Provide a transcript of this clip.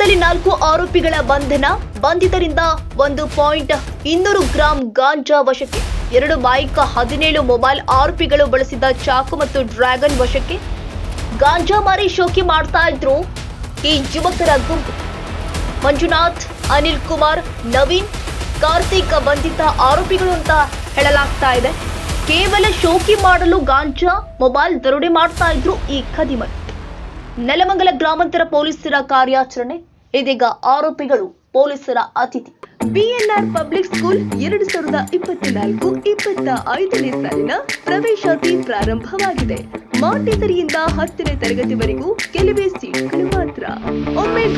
ಶಿವಮೊಗ್ಗದಲ್ಲಿ ನಾಲ್ಕು ಆರೋಪಿಗಳ ಬಂಧನ. ಬಂಧಿತರಿಂದ ಒಂದು ಪಾಯಿಂಟ್ ಇನ್ನೂರು ಗ್ರಾಂ ಗಾಂಜಾ ವಶಕ್ಕೆ. ಎರಡು ಬೈಕ್, ಹದಿನೇಳು ಮೊಬೈಲ್ ಆರೋಪಿಗಳು ಬಳಸಿದ ಚಾಕು ಮತ್ತು ಡ್ರ್ಯಾಗನ್ ವಶಕ್ಕೆ. ಗಾಂಜಾ ಮಾರಿ ಶೋಕಿ ಮಾಡ್ತಾ ಇದ್ರು ಈ ಯುವಕರ ಗುಂಪು. ಮಂಜುನಾಥ್, ಅನಿಲ್ ಕುಮಾರ್, ನವೀನ್, ಕಾರ್ತಿಕ್ ಬಂಧಿತ ಆರೋಪಿಗಳು ಅಂತ ಹೇಳಲಾಗ್ತಾ ಇದೆ. ಕೇವಲ ಶೋಕಿ ಮಾಡಲು ಗಾಂಜಾ ಮೊಬೈಲ್ ದರೋಡೆ ಮಾಡ್ತಾ ಇದ್ರು ಈ ಖದಿಮ ನೆಲಮಂಗಲ ಗ್ರಾಮಾಂತರ ಪೊಲೀಸರ ಕಾರ್ಯಾಚರಣೆ. ಇದೀಗ ಆರೋಪಿಗಳು ಪೊಲೀಸರ ಅತಿಥಿ. ಬಿಎನ್ಆರ್ ಪಬ್ಲಿಕ್ ಸ್ಕೂಲ್ ಎರಡು ಸಾವಿರದ ಇಪ್ಪತ್ನಾಲ್ಕು ಇಪ್ಪತ್ತ ಐದನೇ ಸಾಲಿನ ಪ್ರವೇಶಾತಿ ಪ್ರಾರಂಭವಾಗಿದೆ. ಮಾಂಟೇಸರಿಯಿಂದ ಹತ್ತನೇ ತರಗತಿವರೆಗೂ ಕೆಲವೇ ಸೀಟ್ಗಳು ಮಾತ್ರ